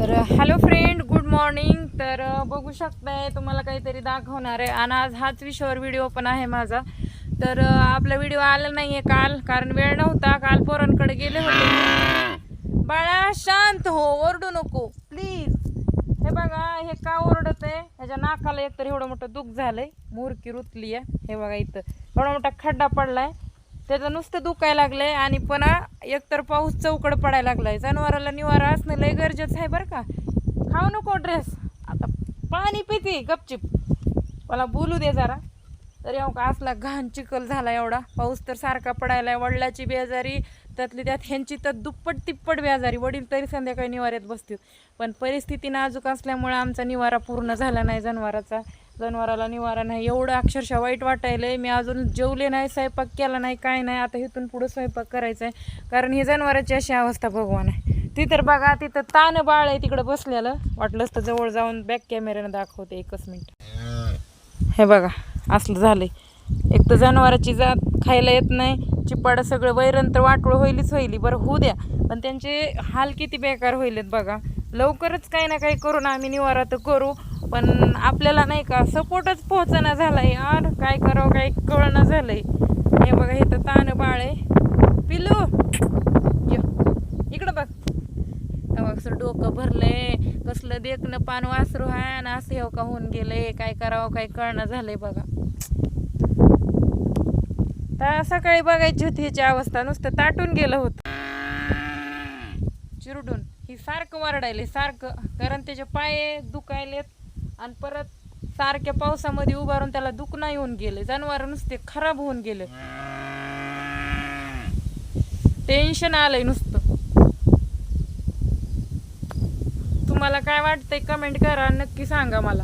तर hello friend good morning तर बघू शकताय तुम्हाला काहीतरी दाखवणार आहे. आणि आज हाच विषयावर व्हिडिओ पण आहे माझा. तर आपला व्हिडिओ आला नाही आहे काल कारण वेळ नव्हता. काल पोरांकडे गेले होते. बाळा शांत हो ओरडू नको प्लीज हे बघा हे का ओरडत आहे? ह्याच्या नाकाला एकतर एवढं मोठं दुःख झालंय. मुरकी रुतली आहे हे बघा इथं. एवढा मोठा खड्डा पडलाय. त्याचं नुसतं दुखायला लागलंय आणि पुन्हा एकतर पाऊस चौकड पडायला लागलाय. जनावराला निवारा असणं लय गरजेचं आहे बरं का. खाऊ नको ड्रेस आता पाणी पिते गपचिप. मला बोलू दे जरा. तर अहो का असला घाण चिखल झाला एवढा. पाऊस तर सारखा पडायला वडिलाची बेजारी त्यातली त्यात ह्यांची तर दुप्पट तिप्पट बेजारी. वडील तरी संध्याकाळी निवाऱ्यात बसतील. पण परिस्थिती नाजूक असल्यामुळं आमचा निवारा पूर्ण झाला नाही जनावराचा. जनावराला निवारा नाही. एवढं अक्षरशः वाईट वाटायलंय. मी अजून जेवले नाही स्वयंपाक केला नाही काय नाही. आता इथून पुढं स्वयंपाक करायचा आहे कारण ही जनावराची अशी अवस्था भगवान आहे. ती तर बघा तिथं तान बाळ आहे तिकडं बसलेलं. वाटलंच तर जवळ जाऊन बॅक कॅमेऱ्यानं दाखवते एकच मिनिट हे बघा असलं झालंय. एक तर जनावराची जात खायला येत नाही. चिपाडं सगळं वैरण तर वाटोळ होईलच होईल. बरं होऊ द्या. पण त्यांचे हाल किती बेकार होईलेत बघा. लवकरच काही ना काही करून आम्ही निवारा तर करू. पण आपल्याला नाही का सपोर्टच पोहोचना आहे यार काय करावं काय झालं झालंय. हे बघा हे तर तान बाळ आहे. पिलू ये. इकडं बघ. असं कसं डोकं भरलंय. कसलं देखणं पान वासरू आहे आणि असं हेव का होऊन गेलंय. काय करावं काय कळणं झालंय बघा. तर सकाळी बघायची होती ह्याची अवस्था. नुसतं ताटून गेलं होतं. चिरडून. ही सारखं वरडायले सारखं. कारण त्याचे पाय दुखायलेत. आणि परत सारख्या पावसामध्ये उभारून त्याला दुखणं येऊन गेले. जनावर नुसते खराब होऊन गेले. टेन्शन आलंय नुसतं. तुम्हाला काय वाटतंय? कमेंट करा. नक्की सांगा मला.